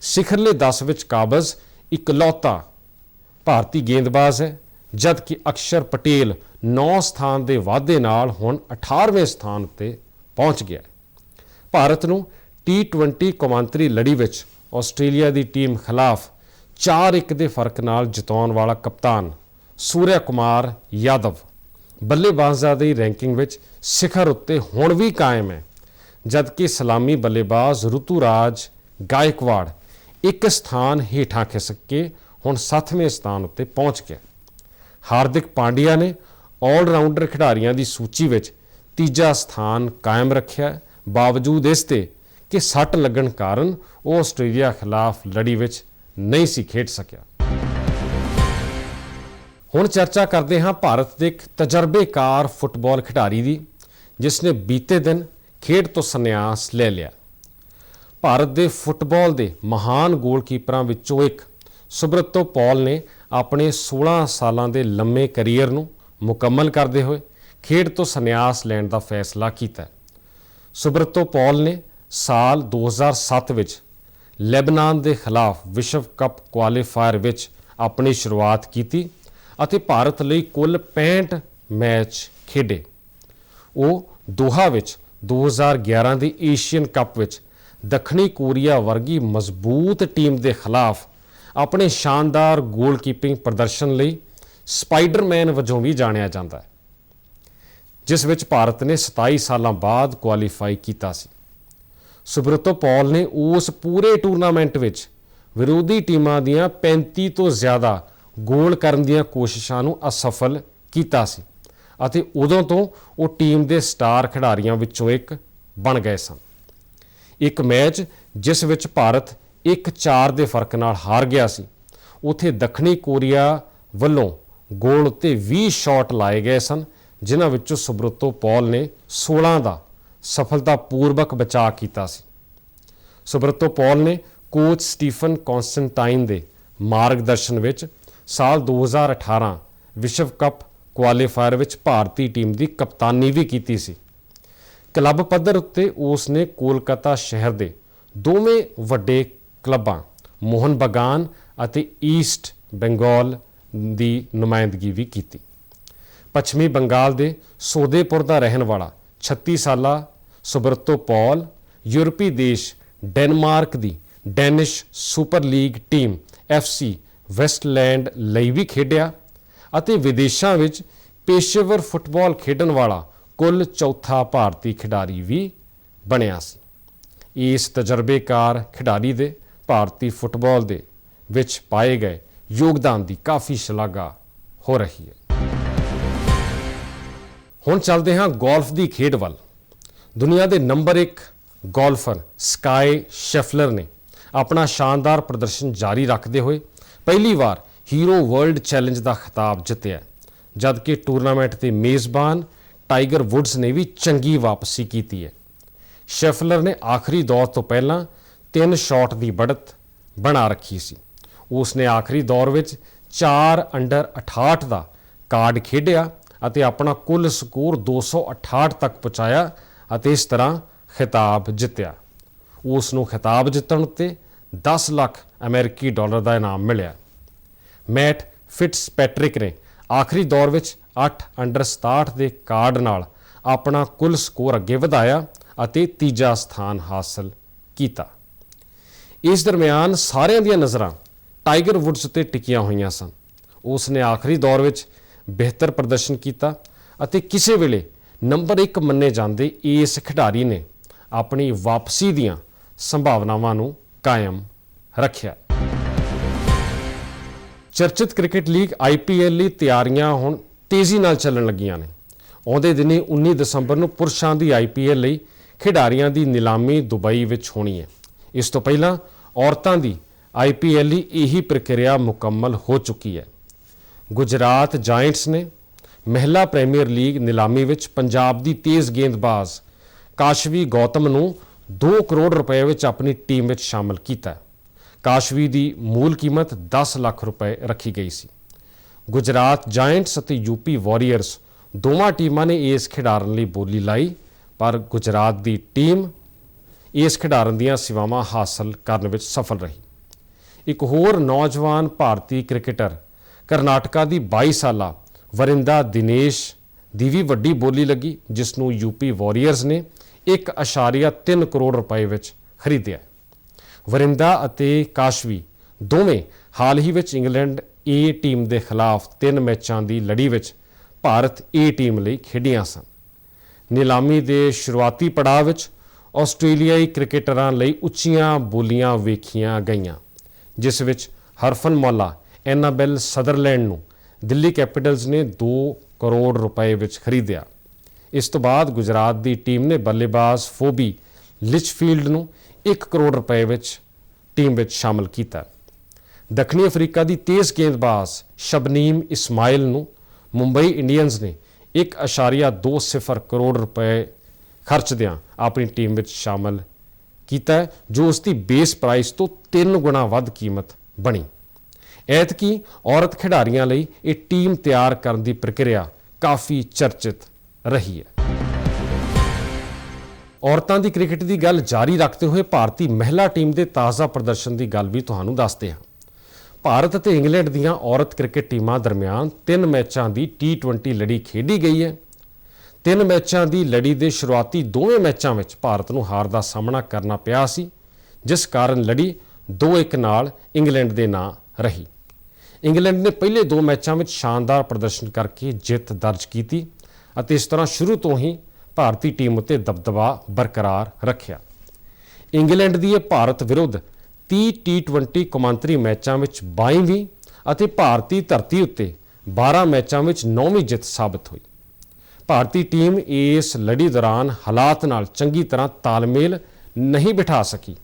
ਸਿਖਰਲੇ 10 ਵਿੱਚ ਕਾਬਜ਼ ਇਕਲੌਤਾ ਭਾਰਤੀ ਗੇਂਦਬਾਜ਼ ਹੈ, ਜਦਕਿ ਅਕਸ਼ਰ ਪਟੇਲ 9 ਸਥਾਨ ਦੇ ਵਾਧੇ ਨਾਲ ਹੁਣ 18ਵੇਂ ਸਥਾਨ ਉੱਤੇ ਪਹੁੰਚ ਗਿਆ ਹੈ। ਭਾਰਤ ਨੂੰ T20 ਕੌਮਾਂਤਰੀ ਲੜੀ ਵਿੱਚ ਆਸਟ੍ਰੇਲੀਆ ਦੀ ਟੀਮ ਖਿਲਾਫ 4-1 ਦੇ ਫ਼ਰਕ ਨਾਲ ਜਿਤਾਉਣ ਵਾਲਾ ਕਪਤਾਨ ਸੂਰਿਆ ਕੁਮਾਰ ਯਾਦਵ। ਬੱਲੇਬਾਜ਼ਾਂ ਦੀ ਰੈਂਕਿੰਗ ਵਿੱਚ ਸਿਖਰ ਉੱਤੇ ਹੁਣ ਵੀ ਕਾਇਮ ਹੈ, ਜਦਕਿ ਸਲਾਮੀ ਬੱਲੇਬਾਜ਼ ਰੁਤੂਰਾਜ ਗਾਇਕਵਾੜ ਇੱਕ ਸਥਾਨ ਹੇਠਾਂ ਖਿਸਕ ਕੇ ਹੁਣ 7ਵੇਂ ਸਥਾਨ ਉੱਤੇ ਪਹੁੰਚ ਗਿਆ। ਹਾਰਦਿਕ ਪਾਂਡਿਆ ਨੇ ਆਲ-ਰਾਊਂਡਰ ਖਿਡਾਰੀਆਂ ਦੀ ਸੂਚੀ ਵਿੱਚ ਤੀਜਾ ਸਥਾਨ ਕਾਇਮ ਰੱਖਿਆ, ਬਾਵਜੂਦ ਇਸ ਤੇ ਕਿ ਸੱਟ ਲੱਗਣ ਕਾਰਨ ਉਹ ਆਸਟ੍ਰੇਲੀਆ ਖਿਲਾਫ ਲੜੀ ਵਿੱਚ ਨਹੀਂ ਸੀ ਖੇਡ ਸਕਿਆ ਹੁਣ ਚਰਚਾ ਕਰਦੇ ਹਾਂ ਭਾਰਤ ਦੇ ਇੱਕ ਤਜਰਬੇਕਾਰ ਫੁੱਟਬਾਲ ਖਿਡਾਰੀ ਦੀ, ਜਿਸ ਨੇ ਬੀਤੇ ਦਿਨ ਖੇਡ ਤੋਂ ਸੰਨਿਆਸ ਲੈ ਲਿਆ ਭਾਰਤ ਦੇ ਫੁੱਟਬਾਲ ਦੇ ਮਹਾਨ ਗੋਲਕੀਪਰਾਂ ਵਿੱਚੋਂ ਇੱਕ ਸੁਬਰਤੋ ਪੌਲ ਨੇ ਆਪਣੇ 16 ਸਾਲਾਂ ਦੇ ਲੰਮੇ ਕੈਰੀਅਰ ਨੂੰ ਮੁਕੰਮਲ ਕਰਦੇ ਹੋਏ ਖੇਡ ਤੋਂ ਸੰਨਿਆਸ ਲੈਣ ਦਾ ਫੈਸਲਾ ਕੀਤਾ ਹੈ। ਸੁਬਰਤੋ ਪੌਲ ਨੇ ਸਾਲ 2007 ਵਿੱਚ ਲੈਬਨਾਨ ਦੇ ਖਿਲਾਫ ਵਿਸ਼ਵ ਕੱਪ ਕੁਆਲੀਫਾਇਰ ਵਿੱਚ ਆਪਣੀ ਸ਼ੁਰੂਆਤ ਕੀਤੀ ਅਤੇ ਭਾਰਤ ਲਈ ਕੁੱਲ 65 ਮੈਚ ਖੇਡੇ। ਉਹ ਦੋਹਾ ਵਿੱਚ 2011 ਦੇ ਏਸ਼ੀਅਨ ਕੱਪ ਵਿੱਚ ਦੱਖਣੀ ਕੋਰੀਆ ਵਰਗੀ ਮਜ਼ਬੂਤ ਟੀਮ ਦੇ ਖਿਲਾਫ ਆਪਣੇ ਸ਼ਾਨਦਾਰ ਗੋਲਕੀਪਿੰਗ ਪ੍ਰਦਰਸ਼ਨ ਲਈ ਸਪਾਈਡਰਮੈਨ ਵਜੋਂ ਵੀ ਜਾਣਿਆ ਜਾਂਦਾ ਹੈ, ਜਿਸ ਵਿੱਚ ਭਾਰਤ ਨੇ 27 ਸਾਲਾਂ ਬਾਅਦ ਕੁਆਲੀਫਾਈ ਕੀਤਾ ਸੀ। ਸੁਬਰਤੋ ਪੌਲ ਨੇ ਉਸ ਪੂਰੇ ਟੂਰਨਾਮੈਂਟ ਵਿੱਚ ਵਿਰੋਧੀ ਟੀਮਾਂ ਦੀਆਂ 35 ਤੋਂ ਜ਼ਿਆਦਾ ਗੋਲ ਕਰਨ ਦੀਆਂ ਕੋਸ਼ਿਸ਼ਾਂ ਨੂੰ ਅਸਫਲ ਕੀਤਾ ਸੀ ਅਤੇ ਉਦੋਂ ਤੋਂ ਉਹ ਟੀਮ ਦੇ ਸਟਾਰ ਖਿਡਾਰੀਆਂ ਵਿੱਚੋਂ ਇੱਕ ਬਣ ਗਏ ਸਨ। ਇੱਕ ਮੈਚ ਜਿਸ ਵਿੱਚ ਭਾਰਤ 1-4 ਦੇ ਫ਼ਰਕ ਨਾਲ ਹਾਰ ਗਿਆ ਸੀ, ਉਥੇ ਦੱਖਣੀ ਕੋਰੀਆ ਵੱਲੋਂ ਗੋਲ ਉੱਤੇ 20 ਸ਼ਾਟ ਲਾਏ ਗਏ ਸਨ, ਜਿਨ੍ਹਾਂ ਵਿੱਚੋਂ ਸੁਬਰਤੋ ਪੌਲ ਨੇ 16 ਦਾ ਸਫਲਤਾਪੂਰਵਕ ਬਚਾਅ ਕੀਤਾ ਸੀ। ਸੁਬਰਤੋ ਪੌਲ ਨੇ ਕੋਚ ਸਟੀਫਨ ਕਨਸਟੈਂਟਾਈਨ ਦੇ ਮਾਰਗਦਰਸ਼ਨ ਵਿੱਚ ਸਾਲ 2018 ਵਿਸ਼ਵ ਕੱਪ ਕੁਆਲੀਫਾਇਰ ਵਿੱਚ ਭਾਰਤੀ ਟੀਮ ਦੀ ਕਪਤਾਨੀ ਵੀ ਕੀਤੀ ਸੀ। ਕਲੱਬ ਪੱਧਰ ਉੱਤੇ ਉਸ ਨੇ ਕੋਲਕਾਤਾ ਸ਼ਹਿਰ ਦੇ ਦੋਵੇਂ ਵੱਡੇ ਕਲੱਬਾਂ ਮੋਹਨ ਬਗਾਨ ਅਤੇ ਈਸਟ ਬੰਗਾਲ ਦੀ ਨੁਮਾਇੰਦਗੀ ਵੀ ਕੀਤੀ। ਪੱਛਮੀ ਬੰਗਾਲ ਦੇ ਸੋਦੇਪੁਰ ਦਾ ਰਹਿਣ ਵਾਲਾ 36 ਸਾਲਾ ਸੁਬਰਤੋ ਪੌਲ, ਯੂਰਪੀ ਦੇਸ਼ ਡੈਨਮਾਰਕ ਦੀ Danish super league team FC Westland ਲਈ ਵੀ ਖੇਡਿਆ ਅਤੇ ਵਿਦੇਸ਼ਾਂ ਵਿੱਚ ਪੇਸ਼ੇਵਰ ਫੁੱਟਬਾਲ ਖੇਡਣ ਵਾਲਾ ਕੁੱਲ ਚੌਥਾ ਭਾਰਤੀ ਖਿਡਾਰੀ ਵੀ ਬਣਿਆ ਸੀ। ਇਸ ਤਜਰਬੇਕਾਰ ਖਿਡਾਰੀ ਦੇ ਭਾਰਤੀ ਫੁੱਟਬਾਲ ਦੇ ਵਿੱਚ ਪਾਏ ਗਏ ਯੋਗਦਾਨ ਦੀ ਕਾਫੀ ਸ਼ਲਾਘਾ ਹੋ ਰਹੀ ਹੈ। ਹੁਣ ਚੱਲਦੇ ਹਾਂ ਗੋਲਫ ਦੀ ਖੇਡ ਵੱਲ। ਦੁਨੀਆ ਦੇ ਨੰਬਰ 1 ਗੋਲਫਰ ਸਕਾਈ ਸ਼ੈਫਲਰ ਨੇ ਆਪਣਾ ਸ਼ਾਨਦਾਰ ਪ੍ਰਦਰਸ਼ਨ ਜਾਰੀ ਰੱਖਦੇ ਹੋਏ ਪਹਿਲੀ ਵਾਰ ਹੀਰੋ ਵਰਲਡ ਚੈਲੰਜ ਦਾ ਖਿਤਾਬ ਜਿੱਤਿਆ। ਜਦਕਿ ਟੂਰਨਾਮੈਂਟ ਦੇ ਮੇਜ਼ਬਾਨ ਟਾਈਗਰ ਵੁੱਡਸ ਨੇ ਵੀ ਚੰਗੀ ਵਾਪਸੀ ਕੀਤੀ ਹੈ। ਸ਼ੈਫਲਰ ਨੇ ਆਖਰੀ ਦੌਰ ਤੋਂ ਪਹਿਲਾਂ ਤਿੰਨ ਸ਼ਾਟ ਦੀ ਬੜਤ ਬਣਾ ਰੱਖੀ ਸੀ। ਉਸ ਨੇ ਆਖਰੀ ਦੌਰ ਵਿੱਚ 4 ਅੰਡਰ 68 ਦਾ ਕਾਰਡ ਖੇਡਿਆ ਅਤੇ ਆਪਣਾ ਕੁੱਲ ਸਕੋਰ 268 ਤੱਕ ਪਹੁੰਚਾਇਆ ਅਤੇ ਇਸ ਤਰ੍ਹਾਂ ਖਿਤਾਬ ਜਿੱਤਿਆ। ਉਸ ਨੂੰ ਖਿਤਾਬ ਜਿੱਤਣ ਉੱਤੇ 10 ਲੱਖ ਅਮਰੀਕੀ ਡਾਲਰ ਦਾ ਇਨਾਮ ਮਿਲਿਆ। ਮੈਟ ਫਿਟਸ ਪੈਟ੍ਰਿਕ ਨੇ ਆਖਰੀ ਦੌਰ ਵਿੱਚ 8 ਅੰਡਰ 67 ਦੇ ਕਾਰਡ ਨਾਲ ਆਪਣਾ ਕੁੱਲ ਸਕੋਰ ਅੱਗੇ ਵਧਾਇਆ ਅਤੇ ਤੀਜਾ ਸਥਾਨ ਹਾਸਲ ਕੀਤਾ। ਇਸ ਦਰਮਿਆਨ ਸਾਰਿਆਂ ਦੀਆਂ ਨਜ਼ਰਾਂ ਟਾਈਗਰ ਵੁੱਡਸ ਉੱਤੇ ਟਿਕੀਆਂ ਹੋਈਆਂ ਸਨ। ਉਸ ਨੇ ਆਖਰੀ ਦੌਰ ਵਿੱਚ ਬਿਹਤਰ ਪ੍ਰਦਰਸ਼ਨ ਕੀਤਾ ਅਤੇ ਕਿਸੇ ਵੇਲੇ ਨੰਬਰ 1 ਮੰਨੇ ਜਾਂਦੇ ਇਸ ਖਿਡਾਰੀ ਨੇ ਆਪਣੀ ਵਾਪਸੀ ਦੀਆਂ ਸੰਭਾਵਨਾਵਾਂ ਨੂੰ ਕਾਇਮ ਰੱਖਿਆ। ਚਰਚਿਤ ਕ੍ਰਿਕਟ ਲੀਗ IPL ਲਈ ਤਿਆਰੀਆਂ ਹੁਣ ਤੇਜ਼ੀ ਨਾਲ ਚੱਲਣ ਲੱਗੀਆਂ ਨੇ। ਆਉਂਦੇ ਦਿਨੀ 19 ਦਸੰਬਰ ਨੂੰ ਪੁਰਸ਼ਾਂ ਦੀ IPL ਲਈ ਖਿਡਾਰੀਆਂ ਦੀ ਨਿਲਾਮੀ ਦੁਬਈ ਵਿੱਚ ਹੋਣੀ ਹੈ। ਇਸ ਤੋਂ ਪਹਿਲਾਂ ਔਰਤਾਂ ਦੀ IPL ਲਈ ਇਹੀ ਪ੍ਰਕਿਰਿਆ ਮੁਕੰਮਲ ਹੋ ਚੁੱਕੀ ਹੈ। ਗੁਜਰਾਤ ਜਾਇੰਟਸ ਨੇ ਮਹਿਲਾ ਪ੍ਰੀਮੀਅਰ ਲੀਗ ਨਿਲਾਮੀ ਵਿੱਚ ਪੰਜਾਬ ਦੀ ਤੇਜ਼ ਗੇਂਦਬਾਜ਼ ਕਾਸ਼ਵੀ ਗੌਤਮ ਨੂੰ 2 ਕਰੋੜ ਰੁਪਏ ਵਿੱਚ ਆਪਣੀ ਟੀਮ ਵਿੱਚ ਸ਼ਾਮਲ ਕੀਤਾ ਕਾਸ਼ਵੀ ਦੀ ਮੂਲ ਕੀਮਤ 10 ਲੱਖ ਰੁਪਏ ਰੱਖੀ ਗਈ ਸੀ। ਗੁਜਰਾਤ ਜਾਇੰਟਸ ਅਤੇ ਯੂਪੀ ਵਾਰੀਅਰਸ ਦੋਵਾਂ ਟੀਮਾਂ ਨੇ ਇਸ ਖਿਡਾਰਨ ਲਈ ਬੋਲੀ ਲਾਈ, ਪਰ ਗੁਜਰਾਤ ਦੀ ਟੀਮ ਇਸ ਖਿਡਾਰਨ ਦੀਆਂ ਸੇਵਾਵਾਂ ਹਾਸਲ ਕਰਨ ਵਿੱਚ ਸਫਲ ਰਹੀ। ਇੱਕ ਹੋਰ ਨੌਜਵਾਨ ਭਾਰਤੀ ਕ੍ਰਿਕਟਰ ਕਰਨਾਟਕਾ ਦੀ 22 ਸਾਲਾ ਵਰਿੰਦਾ ਦਿਨੇਸ਼ ਦੀ ਵੀ ਵੱਡੀ ਬੋਲੀ ਲੱਗੀ ਜਿਸ ਨੂੰ ਯੂਪੀ ਵਾਰੀਅਰਸ ਨੇ 1.3 ਕਰੋੜ ਰੁਪਏ ਵਿੱਚ ਖਰੀਦਿਆ। ਵਰਿੰਦਾ ਅਤੇ ਕਾਸ਼ਵੀ ਦੋਵੇਂ ਹਾਲ ਹੀ ਵਿੱਚ ਇੰਗਲੈਂਡ ਏ ਟੀਮ ਦੇ ਖਿਲਾਫ ਤਿੰਨ ਮੈਚਾਂ ਦੀ ਲੜੀ ਵਿੱਚ ਭਾਰਤ ਏ ਟੀਮ ਲਈ ਖੇਡੀਆਂ ਸਨ। ਨਿਲਾਮੀ ਦੇ ਸ਼ੁਰੂਆਤੀ ਪੜਾਅ ਵਿੱਚ ਆਸਟ੍ਰੇਲੀਆਈ ਕ੍ਰਿਕਟਰਾਂ ਲਈ ਉੱਚੀਆਂ ਬੋਲੀਆਂ ਵੇਖੀਆਂ ਗਈਆਂ, ਜਿਸ ਵਿੱਚ ਹਰਫਨ ਮੌਲਾ ਐਨਾਬੈਲ ਸਦਰਲੈਂਡ ਨੂੰ, ਦਿੱਲੀ ਕੈਪੀਟਲਸ ਨੇ 2 ਕਰੋੜ ਰੁਪਏ ਵਿੱਚ ਖਰੀਦਿਆ। ਇਸ ਤੋਂ ਬਾਅਦ ਗੁਜਰਾਤ ਦੀ ਟੀਮ ਨੇ ਬੱਲੇਬਾਜ਼ ਫੋਬੀ ਲਿਚਫੀਲਡ ਨੂੰ 1 ਕਰੋੜ ਰੁਪਏ ਵਿੱਚ ਟੀਮ ਵਿੱਚ ਸ਼ਾਮਲ ਕੀਤਾ। ਦੱਖਣੀ ਅਫਰੀਕਾ ਦੀ ਤੇਜ਼ ਗੇਂਦਬਾਜ਼ ਸ਼ਬਨੀਮ ਇਸਮਾਇਲ ਨੂੰ ਮੁੰਬਈ ਇੰਡੀਅਨਸ ਨੇ 1.20 ਕਰੋੜ ਰੁਪਏ ਖਰਚਦਿਆਂ ਆਪਣੀ ਟੀਮ ਵਿੱਚ ਸ਼ਾਮਲ ਕੀਤਾ, ਜੋ ਉਸ ਦੀ ਬੇਸ ਪ੍ਰਾਈਸ ਤੋਂ 3 ਗੁਣਾ ਵੱਧ ਕੀਮਤ ਬਣੀ। ਐਤਕੀ ਔਰਤ ਖਿਡਾਰੀਆਂ ਲਈ ਇਹ ਟੀਮ ਤਿਆਰ ਕਰਨ ਦੀ ਪ੍ਰਕਿਰਿਆ ਕਾਫੀ ਚਰਚਿਤ ਰਹੀ ਹੈ। ਔਰਤਾਂ ਦੀ ਕ੍ਰਿਕਟ ਦੀ ਗੱਲ ਜਾਰੀ ਰੱਖਦੇ ਹੋਏ ਭਾਰਤੀ ਮਹਿਲਾ ਟੀਮ ਦੇ ਤਾਜ਼ਾ ਪ੍ਰਦਰਸ਼ਨ ਦੀ ਗੱਲ ਵੀ ਤੁਹਾਨੂੰ ਦੱਸਦੇ ਹਾਂ। ਭਾਰਤ ਅਤੇ ਇੰਗਲੈਂਡ ਦੀਆਂ ਔਰਤ ਕ੍ਰਿਕਟ ਟੀਮਾਂ ਦਰਮਿਆਨ ਤਿੰਨ ਮੈਚਾਂ ਦੀ T20 ਲੜੀ ਖੇਡੀ ਗਈ ਹੈ। ਤਿੰਨ ਮੈਚਾਂ ਦੀ ਲੜੀ ਦੇ ਸ਼ੁਰੂਆਤੀ ਦੋਵੇਂ ਮੈਚਾਂ ਵਿੱਚ ਭਾਰਤ ਨੂੰ ਹਾਰ ਦਾ ਸਾਹਮਣਾ ਕਰਨਾ ਪਿਆ ਸੀ, ਜਿਸ ਕਾਰਨ ਲੜੀ 2-1 ਨਾਲ ਇੰਗਲੈਂਡ ਦੇ ਨਾਂ ਰਹੀ। ਇੰਗਲੈਂਡ ਨੇ ਪਹਿਲੇ ਦੋ ਮੈਚਾਂ ਵਿੱਚ ਸ਼ਾਨਦਾਰ ਪ੍ਰਦਰਸ਼ਨ ਕਰਕੇ ਜਿੱਤ ਦਰਜ ਕੀਤੀ ਅਤੇ ਇਸ ਤਰ੍ਹਾਂ ਸ਼ੁਰੂ ਤੋਂ ਹੀ ਭਾਰਤੀ ਟੀਮ ਉੱਤੇ ਦਬਦਬਾ ਬਰਕਰਾਰ ਰੱਖਿਆ। ਇੰਗਲੈਂਡ ਦੀ ਇਹ ਭਾਰਤ ਵਿਰੁੱਧ 30 ਟੀ20 ਕੌਮਾਂਤਰੀ ਮੈਚਾਂ ਵਿੱਚ 22ਵੀਂ ਅਤੇ ਭਾਰਤੀ ਧਰਤੀ ਉੱਤੇ 12 ਮੈਚਾਂ ਵਿੱਚ 9ਵੀਂ ਜਿੱਤ ਸਾਬਤ ਹੋਈ। ਭਾਰਤੀ ਟੀਮ ਇਸ ਲੜੀ ਦੌਰਾਨ ਹਾਲਾਤ ਨਾਲ ਚੰਗੀ ਤਰ੍ਹਾਂ ਤਾਲਮੇਲ ਨਹੀਂ ਬਿਠਾ ਸਕੀ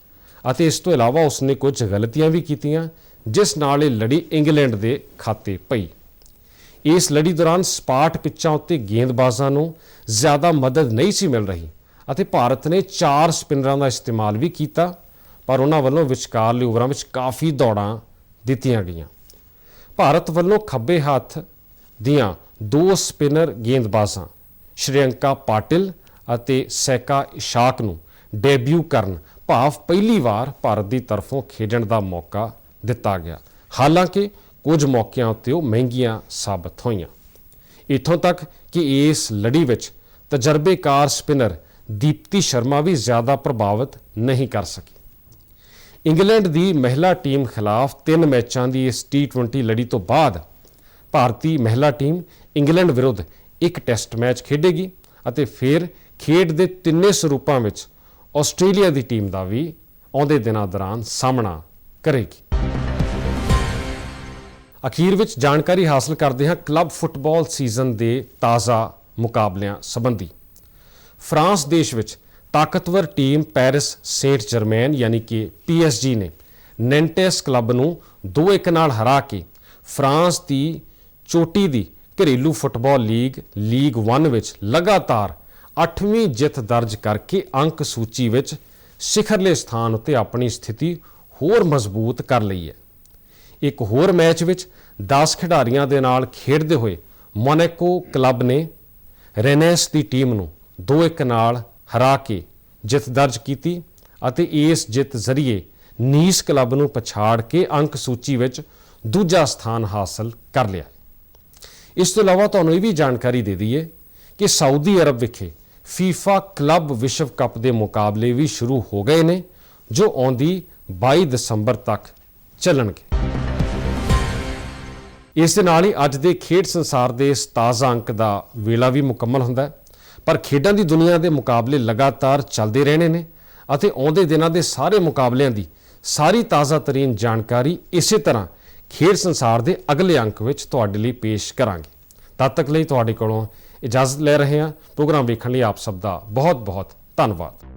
ਅਤੇ ਇਸ ਤੋਂ ਇਲਾਵਾ ਉਸਨੇ ਕੁਝ ਗਲਤੀਆਂ ਵੀ ਕੀਤੀਆਂ ਜਿਸ ਨਾਲ ਇਹ ਲੜੀ ਇੰਗਲੈਂਡ ਦੇ ਖਾਤੇ ਪਈ। ਇਸ ਲੜੀ ਦੌਰਾਨ ਸਪਾਟ ਪਿੱਚਾਂ ਉੱਤੇ ਗੇਂਦਬਾਜ਼ਾਂ ਨੂੰ ਜ਼ਿਆਦਾ ਮਦਦ ਨਹੀਂ ਸੀ ਮਿਲ ਰਹੀ ਅਤੇ ਭਾਰਤ ਨੇ ਚਾਰ ਸਪਿਨਰਾਂ ਦਾ ਇਸਤੇਮਾਲ ਵੀ ਕੀਤਾ, ਪਰ ਉਹਨਾਂ ਵੱਲੋਂ ਵਿਚਕਾਰਲੇ ਓਵਰਾਂ ਵਿੱਚ ਕਾਫੀ ਦੌੜਾਂ ਦਿੱਤੀਆਂ ਗਈਆਂ। ਭਾਰਤ ਵੱਲੋਂ ਖੱਬੇ ਹੱਥ ਦੀਆਂ ਦੋ ਸਪਿਨਰ ਗੇਂਦਬਾਜ਼ਾਂ ਸ਼੍ਰੀਲੰਕਾ ਪਾਟਿਲ ਅਤੇ ਸੈਕਾ ਇਸ਼ਾਕ ਨੂੰ ਡੈਬਿਊ ਕਰਨ ਭਾਵ ਪਹਿਲੀ ਵਾਰ ਭਾਰਤ ਦੀ ਤਰਫੋਂ ਖੇਡਣ ਦਾ ਮੌਕਾ ਦਿੱਤਾ ਗਿਆ। ਹਾਲਾਂਕਿ ਕੁਝ ਮੌਕਿਆਂ ਉੱਤੇ ਉਹ ਮਹਿੰਗੀਆਂ ਸਾਬਤ ਹੋਈਆਂ। ਇਥੋਂ ਤੱਕ ਕਿ ਇਸ ਲੜੀ ਵਿੱਚ ਤਜਰਬੇਕਾਰ ਸਪਿਨਰ ਦੀਪਤੀ ਸ਼ਰਮਾ ਵੀ ਜ਼ਿਆਦਾ ਪ੍ਰਭਾਵਿਤ ਨਹੀਂ ਕਰ ਸਕੀ। ਇੰਗਲੈਂਡ ਦੀ ਮਹਿਲਾ ਟੀਮ ਖਿਲਾਫ ਤਿੰਨ ਮੈਚਾਂ ਦੀ ਇਸ ਟੀ20 ਲੜੀ ਤੋਂ ਬਾਅਦ ਭਾਰਤੀ ਮਹਿਲਾ ਟੀਮ ਇੰਗਲੈਂਡ ਵਿਰੁੱਧ ਇੱਕ ਟੈਸਟ ਮੈਚ ਖੇਡੇਗੀ ਅਤੇ ਫਿਰ ਖੇਡ ਦੇ ਤਿੰਨੇ ਸਰੂਪਾਂ ਵਿੱਚ ਆਸਟ੍ਰੇਲੀਆ ਦੀ ਟੀਮ ਦਾ ਵੀ ਆਉਂਦੇ ਦਿਨਾਂ ਦੌਰਾਨ ਸਾਹਮਣਾ ਕਰੇਗੀ। ਅਖੀਰ ਵਿੱਚ ਜਾਣਕਾਰੀ ਹਾਸਲ ਕਰਦੇ ਹਾਂ ਕਲੱਬ ਫੁੱਟਬਾਲ ਸੀਜ਼ਨ ਦੇ ਤਾਜ਼ਾ ਮੁਕਾਬਲਿਆਂ ਸੰਬੰਧੀ। ਫਰਾਂਸ ਦੇਸ਼ ਵਿੱਚ ਤਾਕਤਵਰ ਟੀਮ ਪੈਰਿਸ ਸੇਂਟ ਜਰਮੈਨ ਯਾਨੀ ਕਿ PSG ਨੇ ਨੈਂਟੇਸ ਕਲੱਬ ਨੂੰ 2-1 ਨਾਲ ਹਰਾ ਕੇ ਫਰਾਂਸ ਦੀ ਚੋਟੀ ਦੀ ਘਰੇਲੂ ਫੁੱਟਬਾਲ ਲੀਗ ਲੀਗ 1 ਵਿੱਚ ਲਗਾਤਾਰ 8ਵੀਂ ਜਿੱਤ ਦਰਜ ਕਰਕੇ ਅੰਕ ਸੂਚੀ ਵਿੱਚ ਸਿਖਰਲੇ ਸਥਾਨ ਉੱਤੇ ਆਪਣੀ ਸਥਿਤੀ ਹੋਰ ਮਜ਼ਬੂਤ ਕਰ ਲਈ ਹੈ। ਇੱਕ ਹੋਰ ਮੈਚ ਵਿੱਚ 10 ਖਿਡਾਰੀਆਂ ਦੇ ਨਾਲ ਖੇਡਦੇ ਹੋਏ ਮੋਨੈਕੋ ਕਲੱਬ ਨੇ ਰੈਨੈਸ ਦੀ ਟੀਮ ਨੂੰ 2-1 ਨਾਲ ਹਰਾ ਕੇ ਜਿੱਤ ਦਰਜ ਕੀਤੀ ਅਤੇ ਇਸ ਜਿੱਤ ਜ਼ਰੀਏ ਨੀਸ ਕਲੱਬ ਨੂੰ ਪਛਾੜ ਕੇ ਅੰਕ ਸੂਚੀ ਵਿੱਚ ਦੂਜਾ ਸਥਾਨ ਹਾਸਲ ਕਰ ਲਿਆ। ਇਸ ਤੋਂ ਇਲਾਵਾ ਤੁਹਾਨੂੰ ਇਹ ਵੀ ਜਾਣਕਾਰੀ ਦੇ ਦਈਏ ਕਿ ਸਾਊਦੀ ਅਰਬ ਵਿਖੇ ਫੀਫਾ ਕਲੱਬ ਵਿਸ਼ਵ ਕੱਪ ਦੇ ਮੁਕਾਬਲੇ ਵੀ ਸ਼ੁਰੂ ਹੋ ਗਏ ਨੇ, ਜੋ ਆਉਂਦੀ 22 ਦਸੰਬਰ ਤੱਕ ਚੱਲਣਗੇ। ਇਸ ਦੇ ਨਾਲ ਹੀ ਅੱਜ ਦੇ ਖੇਡ ਸੰਸਾਰ ਦੇ ਇਸ ਤਾਜ਼ਾ ਅੰਕ ਦਾ ਵੇਲਾ ਵੀ ਮੁਕੰਮਲ ਹੁੰਦਾ ਹੈ। ਪਰ ਖੇਡਾਂ ਦੀ ਦੁਨੀਆ ਦੇ ਮੁਕਾਬਲੇ ਲਗਾਤਾਰ ਚੱਲਦੇ ਰਹਿਣੇ ਨੇ ਅਤੇ ਆਉਂਦੇ ਦਿਨਾਂ ਦੇ ਸਾਰੇ ਮੁਕਾਬਲਿਆਂ ਦੀ ਸਾਰੀ ਤਾਜ਼ਾ ਤਰੀਨ ਜਾਣਕਾਰੀ ਇਸੇ ਤਰ੍ਹਾਂ ਖੇਡ ਸੰਸਾਰ ਦੇ ਅਗਲੇ ਅੰਕ ਵਿੱਚ ਤੁਹਾਡੇ ਲਈ ਪੇਸ਼ ਕਰਾਂਗੇ। ਤਦ ਤੱਕ ਲਈ ਤੁਹਾਡੇ ਕੋਲੋਂ ਇਜਾਜ਼ਤ ਲੈ ਰਹੇ ਹਾਂ। ਪ੍ਰੋਗਰਾਮ ਵੇਖਣ ਲਈ ਆਪ ਸਭ ਦਾ ਬਹੁਤ ਬਹੁਤ ਧੰਨਵਾਦ।